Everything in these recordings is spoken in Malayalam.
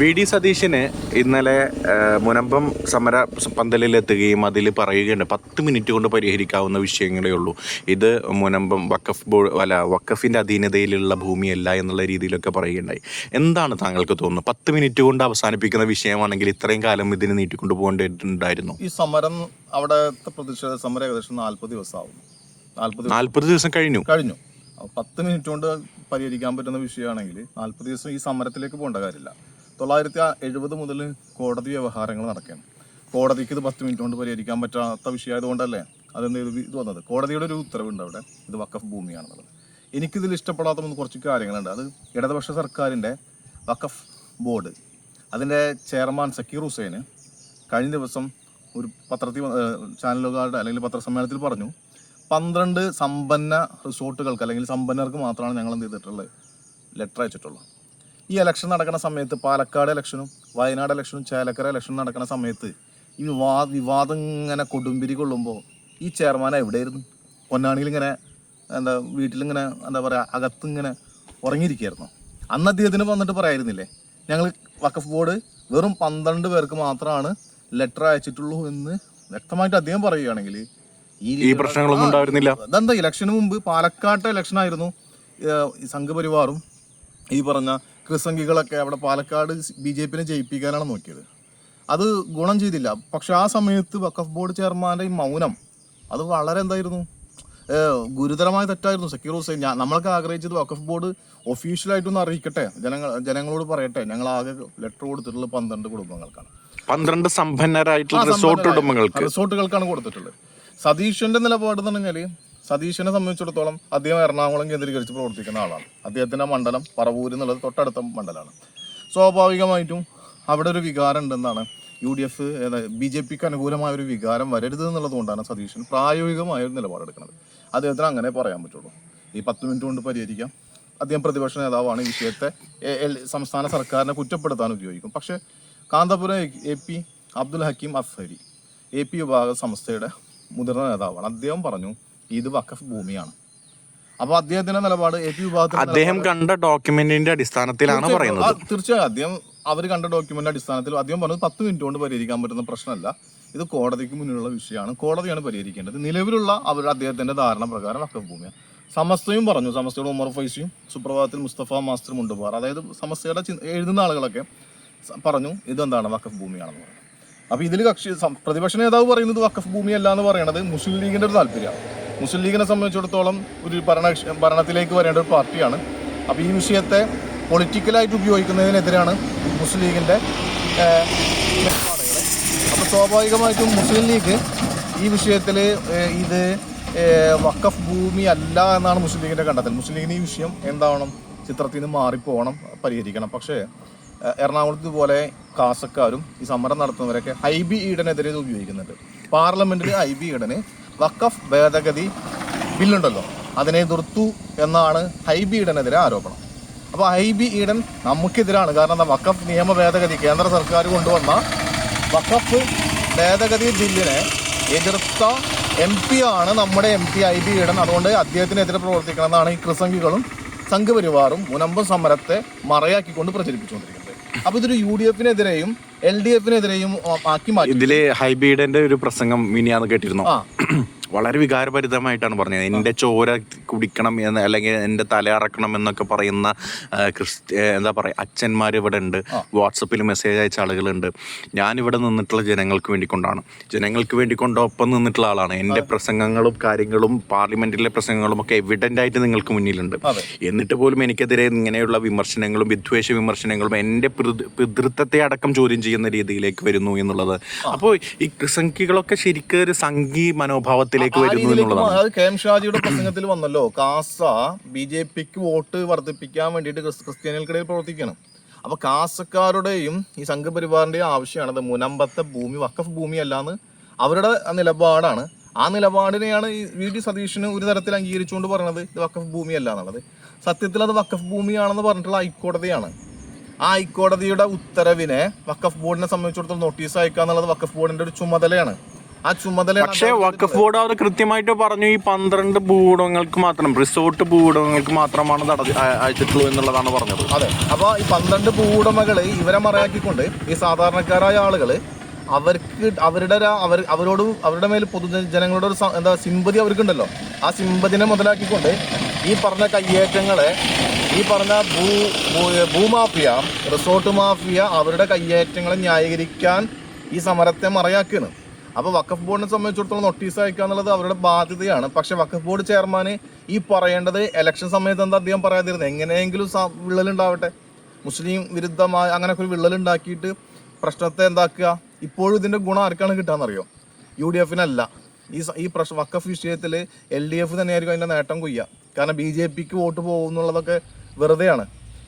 വി ഡി സതീശന് ഇന്നലെ മുനമ്പം സമര പന്തലിലെത്തുകയും അതിൽ പറയുകയുണ്ട്. പത്ത് മിനിറ്റ് കൊണ്ട് പരിഹരിക്കാവുന്ന വിഷയങ്ങളേ ഉള്ളൂ. ഇത് മുനമ്പം വക്കഫ് ബോർഡ് അല്ല വക്കഫിന്റെ അധീനതയിലുള്ള ഭൂമിയല്ല എന്നുള്ള രീതിയിലൊക്കെ പറയുകയുണ്ടായി. എന്താണ് താങ്കൾക്ക് തോന്നുന്നത്? പത്ത് മിനിറ്റ് കൊണ്ട് അവസാനിപ്പിക്കുന്ന വിഷയമാണെങ്കിൽ ഇത്രയും കാലം ഇതിന് നീട്ടിക്കൊണ്ട് പോകേണ്ടിട്ടുണ്ടായിരുന്നു ഈ സമരം അവിടുത്തെ പ്രതിഷേധ സമരം ഏകദേശം നാൽപ്പത് ദിവസമാവും നാൽപ്പത് ദിവസം. കഴിഞ്ഞു. കഴിഞ്ഞു. പത്ത് മിനിറ്റ് കൊണ്ട് പരിഹരിക്കാൻ പറ്റുന്ന വിഷയമാണെങ്കിൽ നാൽപ്പത് ദിവസം ഈ സമരത്തിലേക്ക് പോകേണ്ട കാര്യമില്ല. തൊള്ളായിരത്തി എഴുപത് മുതൽ കോടതി വ്യവഹാരങ്ങൾ നടക്കുകയാണ്. കോടതിക്ക് ഇത് പത്ത് മിനിറ്റ് കൊണ്ട് പരിഹരിക്കാൻ പറ്റാത്ത വിഷയമായതുകൊണ്ടല്ലേ അതെന്ത് ഇത് വന്നത്? കോടതിയുടെ ഒരു ഉത്തരവുണ്ട് അവിടെ. ഇത് വക്കഫ് ഭൂമിയാണെന്നുള്ളത്. എനിക്കിതിൽ ഇഷ്ടപ്പെടാത്ത മൂന്ന് കുറച്ച് കാര്യങ്ങളുണ്ട്. അത് ഇടതുപക്ഷ സർക്കാരിന്റെ വക്കഫ് ബോർഡ്. അതിന്റെ ചെയർമാൻ സക്കീർ ഹുസൈന് കഴിഞ്ഞ ദിവസം ഒരു പത്രത്തിൽ ചാനലുകാരുടെ അല്ലെങ്കിൽ പത്രസമ്മേളനത്തിൽ പറഞ്ഞു പന്ത്രണ്ട് സമ്പന്ന റിസോർട്ടുകൾക്ക് അല്ലെങ്കിൽ സമ്പന്നർക്ക് മാത്രമാണ് ഞങ്ങൾ എന്ത് ചെയ്തിട്ടുള്ളത്? ലെറ്റർ അയച്ചിട്ടുള്ളത്. ഈ ഇലക്ഷൻ നടക്കുന്ന സമയത്ത് പാലക്കാട് ഇലക്ഷനും വയനാട് ഇലക്ഷനും ചേലക്കര ഇലക്ഷനും നടക്കുന്ന സമയത്ത് ഈ വിവാ വിവാദം ഇങ്ങനെ കൊടുമ്പിരി കൊള്ളുമ്പോൾ ഈ ചെയർമാൻ എവിടെയായിരുന്നു? പൊന്നാണിയിൽ ഇങ്ങനെ എന്താ വീട്ടിലിങ്ങനെ എന്താ പറയുക അകത്തിങ്ങനെ ഉറങ്ങിയിരിക്കുകയായിരുന്നു? അന്ന് അദ്ദേഹത്തിന് വന്നിട്ട് പറയായിരുന്നില്ലേ ഞങ്ങൾ വഖഫ് ബോർഡ് വെറും പന്ത്രണ്ട് പേർക്ക് മാത്രമാണ് ലെറ്റർ അയച്ചിട്ടുള്ളൂ എന്ന് വ്യക്തമായിട്ട് അദ്ദേഹം പറയുകയാണെങ്കിൽ ഈ പ്രശ്നങ്ങളൊന്നും ഉണ്ടായിരുന്നില്ല. അതെന്താ ഇലക്ഷന് മുമ്പ് പാലക്കാട്ടെ ഇലക്ഷൻ ആയിരുന്നു. സംഘപരിവാറും ഈ പറഞ്ഞ ക്രിസംഗികളൊക്കെ അവിടെ പാലക്കാട് ബി ജെ പിനെ ജയിപ്പിക്കാനാണ് നോക്കിയത്. അത് ഗുണം ചെയ്തില്ല. പക്ഷെ ആ സമയത്ത് വഖഫ് ബോർഡ് ചെയർമാന്റെ ഈ മൗനം അത് വളരെ എന്തായിരുന്നു? ഗുരുതരമായ തെറ്റായിരുന്നു. സക്കീർ ഹുസൈൻ ഞാൻ നമ്മളൊക്കെ ആഗ്രഹിച്ചത് വഖഫ് ബോർഡ് ഒഫീഷ്യലായിട്ടൊന്ന് അറിയിക്കട്ടെ. ജനങ്ങൾ ജനങ്ങളോട് പറയട്ടെ. ഞങ്ങൾ ആകെ ലെറ്റർ കൊടുത്തിട്ടുള്ള പന്ത്രണ്ട് കുടുംബങ്ങൾക്കാണ്. പന്ത്രണ്ട് സമ്പന്നരായിട്ടുള്ള റിസോർട്ട് ഉടമകൾക്ക് റിസോർട്ടുകൾക്കാണ് കൊടുത്തിട്ടുള്ളത്. സതീശന്റെ നിലപാട് എന്ന് പറഞ്ഞാൽ സതീശനെ സംബന്ധിച്ചിടത്തോളം അദ്ദേഹം എറണാകുളം കേന്ദ്രീകരിച്ച് പ്രവർത്തിക്കുന്ന ആളാണ്. അദ്ദേഹത്തിന്റെ മണ്ഡലം പറവൂര് എന്നുള്ളത് തൊട്ടടുത്ത മണ്ഡലമാണ്. സ്വാഭാവികമായിട്ടും അവിടെ ഒരു വികാരം ഉണ്ടെന്നാണ് U D F B J പിക്ക് അനുകൂലമായ ഒരു വികാരം വരരുത് എന്നുള്ളത് കൊണ്ടാണ് സതീശൻ പ്രായോഗികമായ ഒരു നിലപാടെടുക്കുന്നത്. അദ്ദേഹത്തിന് അങ്ങനെ പറയാൻ പറ്റുള്ളൂ. ഈ പത്ത് മിനിറ്റ് കൊണ്ട് പരിഹരിക്കാം. അദ്ദേഹം പ്രതിപക്ഷ നേതാവാണ്. ഈ വിഷയത്തെ സംസ്ഥാന സർക്കാരിനെ കുറ്റപ്പെടുത്താൻ ഉപയോഗിക്കും. പക്ഷേ Kanthapuram A P Abdul Hakeem Azhari A P വിഭാഗ സംസ്ഥയുടെ മുതിർന്ന നേതാവാണ്. അദ്ദേഹം പറഞ്ഞു ഇത് വഖഫ് ഭൂമിയാണ്. അപ്പൊ അദ്ദേഹത്തിന്റെ നിലപാട് എ പി വിഭാഗത്തിൽ അദ്ദേഹം കണ്ട ഡോക്യുമെന്റിന്റെ അടിസ്ഥാനത്തിലാണ് പറയുന്നത്. തീർച്ചയായും അദ്ദേഹം അവർ കണ്ട ഡോക്യുമെന്റ് അടിസ്ഥാനത്തിൽ അദ്ദേഹം പറഞ്ഞത് പത്ത് മിനിറ്റ് കൊണ്ട് പരിഹരിക്കാൻ പറ്റുന്ന പ്രശ്നമല്ല. ഇത് കോടതിക്ക് മുന്നിലുള്ള വിഷയമാണ്. കോടതിയാണ് പരിഹരിക്കേണ്ടത്. നിലവിലുള്ള അവരുടെ അദ്ദേഹത്തിന്റെ ധാരണ പ്രകാരം വഖഫ് ഭൂമിയാണ്. സമസ്തയും പറഞ്ഞു. സമസ്തയുടെ ഉമർ ഫൈസിയും സുപ്രഭാതത്തിൽ മുസ്തഫ മാസ്റ്റർ മുണ്ടുപാർ അതായത് സമസ്തയുടെ എഴുതുന്ന ആളുകളൊക്കെ പറഞ്ഞു ഇതെന്താണ് വഖഫ് ഭൂമിയാണെന്ന് പറഞ്ഞു അപ്പൊ ഇതിൽ കക്ഷി പ്രതിപക്ഷ നേതാവ് പറയുന്നത് വഖഫ് ഭൂമിയല്ല എന്ന് പറയുന്നത് മുസ്ലിം ലീഗിന്റെ ഒരു താല്പര്യമാണ്. മുസ്ലിം ലീഗിനെ സംബന്ധിച്ചിടത്തോളം ഒരു ഭരണ ഭരണത്തിലേക്ക് വരേണ്ട ഒരു പാർട്ടിയാണ്. അപ്പോൾ ഈ വിഷയത്തെ പൊളിറ്റിക്കലായിട്ട് ഉപയോഗിക്കുന്നതിനെതിരാണ് മുസ്ലിം ലീഗിന്റെ അപ്പോൾ സ്വാഭാവികമായിട്ടും മുസ്ലിം ലീഗ് ഈ വിഷയത്തിൽ ഇത് വക്കഫ് ഭൂമി അല്ല എന്നാണ് മുസ്ലിം ലീഗിന്റെ കണ്ടെത്തൽ. മുസ്ലിം ലീഗിന് ഈ വിഷയം എന്താവണം? ചിത്രത്തിൽ നിന്ന് മാറിപ്പോകണം പരിഹരിക്കണം. പക്ഷേ എറണാകുളത്ത് പോലെ കാസക്കാരും ഈ സമരം നടത്തുന്നവരൊക്കെ ഐ ബി ഈഡനെതിരെ ഇത് ഉപയോഗിക്കുന്നുണ്ട്. പാർലമെന്റിൽ ഐ ബി ഈഡന് വഖഫ് ഭേദഗതി ബില്ലുണ്ടല്ലോ. അതിനെ എതിർത്തു എന്നാണ് ഹൈബി ഈഡനെതിരെ ആരോപണം. അപ്പോൾ ഹൈബി ഈഡൻ നമുക്കെതിരാണ്. കാരണം വഖഫ് നിയമ ഭേദഗതി കേന്ദ്ര സർക്കാർ കൊണ്ടുവന്ന വഖഫ് ഭേദഗതി ബില്ലിനെ എതിർത്ത എം പി ആണ് നമ്മുടെ M P Hibi Eden. അതുകൊണ്ട് അദ്ദേഹത്തിനെതിരെ പ്രവർത്തിക്കണമെന്നാണ് ഈ കൃസംഗികളും സംഘപരിവാറും മുനമ്പ് സമരത്തെ മറയാക്കിക്കൊണ്ട് പ്രചരിപ്പിച്ചുകൊണ്ടിരിക്കുന്നത്. അപ്പോൾ ഇതൊരു യു ഡി എഫിനെതിരെയും എൽ ഡി എഫിനെതിരെയും ആക്കി മാറ്റി. ഇതിൽ ഹൈബീഡന്റെ ഒരു പ്രസംഗം മിനിയാന്ന് കേട്ടിരുന്നു? വളരെ വികാരഭരിതമായിട്ടാണ് പറഞ്ഞത്. എന്റെ ചോര കുടിക്കണം എന്ന് അല്ലെങ്കിൽ എന്റെ തലയറക്കണം എന്നൊക്കെ പറയുന്ന ക്രിസ്ത്യ എന്താ പറയുക അച്ഛന്മാർ ഇവിടെ ഉണ്ട്. വാട്സപ്പിൽ മെസ്സേജ് അയച്ച ആളുകളുണ്ട്. ഞാനിവിടെ നിന്നിട്ടുള്ള ജനങ്ങൾക്ക് വേണ്ടി കൊണ്ടാണ്. ജനങ്ങൾക്ക് വേണ്ടി കൊണ്ട് ഒപ്പം നിന്നിട്ടുള്ള ആളാണ്. എന്റെ പ്രസംഗങ്ങളും കാര്യങ്ങളും പാർലമെന്റിലെ പ്രസംഗങ്ങളും ഒക്കെ എവിഡന്റ് ആയിട്ട് നിങ്ങൾക്ക് മുന്നിലുണ്ട്. എന്നിട്ട് പോലും എനിക്കെതിരെ ഇങ്ങനെയുള്ള വിമർശനങ്ങളും വിദ്വേഷ വിമർശനങ്ങളും എന്റെ പിതൃ- പിതൃത്വത്തെ അടക്കം ചോദ്യം ചെയ്യുന്ന രീതിയിലേക്ക് വരുന്നു എന്നുള്ളത്. അപ്പോൾ ഈ സംഖ്യകളൊക്കെ ശരിക്കും ഒരു സംഘി മനോഭാവത്തിലേക്ക് വരുന്നു എന്നുള്ളതാണ്. അത് കെ എം ഷാജിയുടെ പ്രസംഗത്തിൽ വന്നല്ലോ. കാസ ബി ജെ പിക്ക് വോട്ട് വർദ്ധിപ്പിക്കാൻ വേണ്ടിയിട്ട് ക്രിസ്- ക്രിസ്ത്യാനികൾക്കിടയിൽ പ്രവർത്തിക്കണം. അപ്പോൾ കാസക്കാരുടെയും ഈ സംഘപരിവാറിന്റെയും ആവശ്യമാണ് അത് മുനമ്പത്തെ ഭൂമി വക്കഫ് ഭൂമി അല്ലാന്ന് അവരുടെ നിലപാടാണ്. ആ നിലപാടിനെയാണ് ഈ വി ഡി സതീഷിന് ഒരു തരത്തിൽ അംഗീകരിച്ചുകൊണ്ട് പറയണത് ഇത് വക്കഫ് ഭൂമിയല്ല എന്നുള്ളത് സത്യത്തിൽ അത് വക്കഫ് ഭൂമിയാണെന്ന് പറഞ്ഞിട്ടുള്ള ഹൈക്കോടതിയാണ്. ആ ഹൈക്കോടതിയുടെ ഉത്തരവിനെ വക്കഫ് ബോർഡിനെ സംബന്ധിച്ചിടത്തോളം നോട്ടീസ് അയക്കുക എന്നുള്ളത് വക്കഫ് ബോർഡിന്റെ ഒരു ചുമതലയാണ്. ആ ചുമതല പക്ഷേ വഖഫ് ബോർഡ് അവർ കൃത്യമായിട്ട് പറഞ്ഞു ഈ പന്ത്രണ്ട് ഭൂടങ്ങൾക്ക് മാത്രം റിസോർട്ട് ഭൂടങ്ങൾക്ക് മാത്രമാണ് അയച്ചിട്ടുള്ളൂ എന്നുള്ളതാണ് പറഞ്ഞത്. അതെ. അപ്പൊ ഈ പന്ത്രണ്ട് ഭൂവുടമകൾ ഇവരെ മറയാക്കിക്കൊണ്ട് ഈ സാധാരണക്കാരായ ആളുകൾ അവർക്ക് അവരുടെ അവർ അവരോട് അവരുടെ മേൽ പൊതുജനങ്ങളുടെ ഒരു എന്താ സിമ്പതി അവർക്കുണ്ടല്ലോ. ആ സിമ്പതിനെ മുതലാക്കിക്കൊണ്ട് ഈ പറഞ്ഞ കയ്യേറ്റങ്ങളെ ഈ പറഞ്ഞ ഭൂ ഭൂ- ഭൂമാഫിയ റിസോർട്ട് മാഫിയ അവരുടെ കയ്യേറ്റങ്ങളെ ന്യായീകരിക്കാൻ ഈ സമരത്തെ മറയാക്കുകയാണ്. അപ്പോൾ വഖഫ് ബോർഡിനെ സംബന്ധിച്ചിടത്തോളം നോട്ടീസ് അയക്കുക എന്നുള്ളത് അവരുടെ ബാധ്യതയാണ്. പക്ഷെ വഖഫ് ബോർഡ് ചെയർമാന് ഈ പറയേണ്ടത് ഇലക്ഷൻ സമയത്ത് എന്താ അദ്ദേഹം പറയാതിരുന്നത് എങ്ങനെയെങ്കിലും വിള്ളലുണ്ടാവട്ടെ മുസ്ലിം വിരുദ്ധമായ അങ്ങനെയൊക്കെ ഒരു വിള്ളലുണ്ടാക്കിയിട്ട് പ്രശ്നത്തെ എന്താക്കുക? ഇപ്പോഴും ഇതിന്റെ ഗുണം ആർക്കാണ് കിട്ടാന്നറിയോ? യു ഡി എഫിനല്ല ഈ ഈ പ്രശ്ന വക്കഫ് വിഷയത്തിൽ എൽ ഡി എഫ് തന്നെയായിരിക്കും അതിന്റെ നേട്ടം കൊയ്യുക കാരണം ബി ജെ പിക്ക് വോട്ട് പോകുന്നുള്ളതൊക്കെ വെറുതെയാണ്.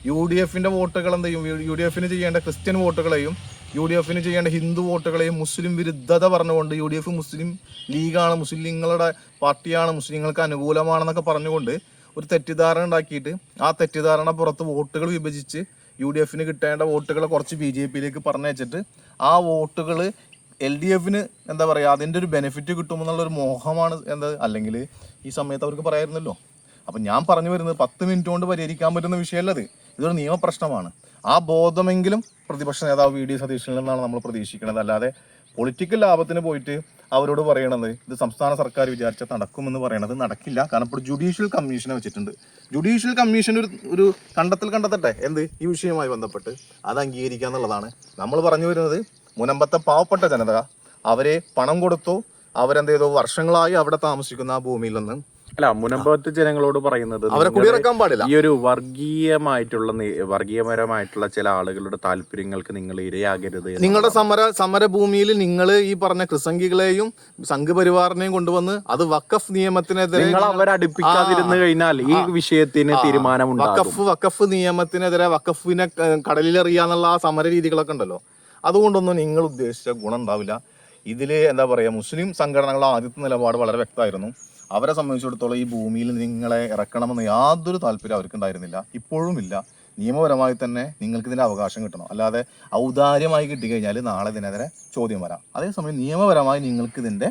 യു ഡി എഫിന്റെ വോട്ടുകൾ എന്ത് ചെയ്യും? യു ഡി എഫിന് ചെയ്യേണ്ട ക്രിസ്ത്യൻ വോട്ടുകളെയും യു ഡി എഫിന് ചെയ്യേണ്ട ഹിന്ദു വോട്ടുകളെയും മുസ്ലിം വിരുദ്ധത പറഞ്ഞുകൊണ്ട് യു ഡി എഫ് മുസ്ലിം ലീഗാണ് മുസ്ലിങ്ങളുടെ പാർട്ടിയാണ് മുസ്ലിങ്ങൾക്ക് അനുകൂലമാണെന്നൊക്കെ പറഞ്ഞുകൊണ്ട് ഒരു തെറ്റിദ്ധാരണ ഉണ്ടാക്കിയിട്ട് ആ തെറ്റിദ്ധാരണ പുറത്ത് വോട്ടുകൾ വിഭജിച്ച് യു ഡി എഫിന് കിട്ടേണ്ട വോട്ടുകളെ കുറച്ച് ബി ജെ പിയിലേക്ക് പറഞ്ഞയച്ചിട്ട് ആ വോട്ടുകൾ എൽ ഡി എഫിന് എന്താ പറയുക അതിന്റെ ഒരു ബെനിഫിറ്റ് കിട്ടുമെന്നുള്ളൊരു മോഹമാണ് എന്താ അല്ലെങ്കിൽ ഈ സമയത്ത് അവർക്ക് പറയായിരുന്നല്ലോ. അപ്പം ഞാൻ പറഞ്ഞു വരുന്നത് പത്ത് മിനിറ്റ് കൊണ്ട് പരിഹരിക്കാൻ പറ്റുന്ന വിഷയമല്ലത് ഇതൊരു നിയമപ്രശ്നമാണ്. ആ ബോധമെങ്കിലും പ്രതിപക്ഷ നേതാവ് വി ഡി സതീശനിൽ നിന്നാണ് നമ്മൾ പ്രതീക്ഷിക്കുന്നത്. അല്ലാതെ പൊളിറ്റിക്കൽ ലാഭത്തിന് പോയിട്ട് അവരോട് പറയണത് ഇത് സംസ്ഥാന സർക്കാർ വിചാരിച്ച നടക്കുമെന്ന് പറയണത് നടക്കില്ല. കാരണം ഇപ്പോൾ ജുഡീഷ്യൽ കമ്മീഷനെ വെച്ചിട്ടുണ്ട്. ജുഡീഷ്യൽ കമ്മീഷൻ ഒരു ഒരു കണ്ടെത്തൽ കണ്ടെത്തട്ടെ. എന്ത്? ഈ വിഷയവുമായി ബന്ധപ്പെട്ട് അത് അംഗീകരിക്കുക എന്നുള്ളതാണ്. നമ്മൾ പറഞ്ഞു വരുന്നത് മുനമ്പത്തെ പാവപ്പെട്ട ജനത അവരെ പണം കൊടുത്തു അവരെന്ത് ചെയ്തു വർഷങ്ങളായി അവിടെ താമസിക്കുന്ന ആ ഭൂമിയിൽ നിന്ന് അല്ല മുനമ്പത്ത് ജനങ്ങളോട് പറയുന്നത് അവരെ നിങ്ങൾ കുടിയിറക്കാൻ പാടില്ല. ഈ ഒരു വർഗീയമായിട്ടുള്ള വർഗീയപരമായിട്ടുള്ള ചില ആളുകളുടെ താല്പര്യങ്ങൾക്ക് നിങ്ങൾ ഇരയാകരുത് നിങ്ങളുടെ സമര സമരഭൂമിയിൽ നിങ്ങൾ ഈ പറഞ്ഞ കൃസംഗികളെയും സംഘപരിവാറിനെയും കൊണ്ടുവന്ന് അത് വക്കഫ് നിയമത്തിനെതിരെ നിങ്ങൾ അവരെ അടുപ്പിക്കാതിരുന്നു കഴിഞ്ഞാൽ ഈ വിഷയത്തിന് തീരുമാനം വക്കഫ് വക്കഫ് നിയമത്തിനെതിരെ വക്കഫിനെ കടലിലെറിയാന്നുള്ള ആ സമര രീതികളൊക്കെ ഉണ്ടല്ലോ. അതുകൊണ്ടൊന്നും നിങ്ങൾ ഉദ്ദേശിച്ച ഗുണം ഉണ്ടാവില്ല. ഇതിൽ എന്താ പറയുക മുസ്ലിം സംഘടനകളുടെ ആദ്യത്തെ നിലപാട് വളരെ വ്യക്തമായിരുന്നു. അവരെ സംബന്ധിച്ചിടത്തോളം ഈ ഭൂമിയിൽ നിങ്ങളെ ഇറക്കണമെന്ന് യാതൊരു താല്പര്യം അവർക്കുണ്ടായിരുന്നില്ല. ഇപ്പോഴും ഇല്ല നിയമപരമായി തന്നെ നിങ്ങൾക്ക് ഇതിന്റെ അവകാശം കിട്ടണം. അല്ലാതെ ഔദാര്യമായി കിട്ടിക്കഴിഞ്ഞാൽ നാളെ ഇതിനെതിരെ ചോദ്യം വരാം. അതേസമയം നിയമപരമായി നിങ്ങൾക്ക് ഇതിന്റെ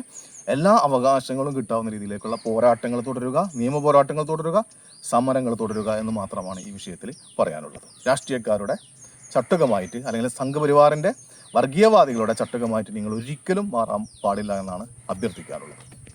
എല്ലാ അവകാശങ്ങളും കിട്ടാവുന്ന രീതിയിലേക്കുള്ള പോരാട്ടങ്ങൾ തുടരുക നിയമ പോരാട്ടങ്ങൾ തുടരുക സമരങ്ങൾ തുടരുക എന്ന് മാത്രമാണ് ഈ വിഷയത്തിൽ പറയാനുള്ളത്. രാഷ്ട്രീയക്കാരുടെ ചട്ടുകമായിട്ട് അല്ലെങ്കിൽ സംഘപരിവാറിന്റെ വർഗീയവാദികളുടെ ചട്ടുകമായിട്ട് നിങ്ങൾ ഒരിക്കലും മാറാൻ പാടില്ല എന്നാണ് അഭ്യർത്ഥിക്കാറുള്ളത്.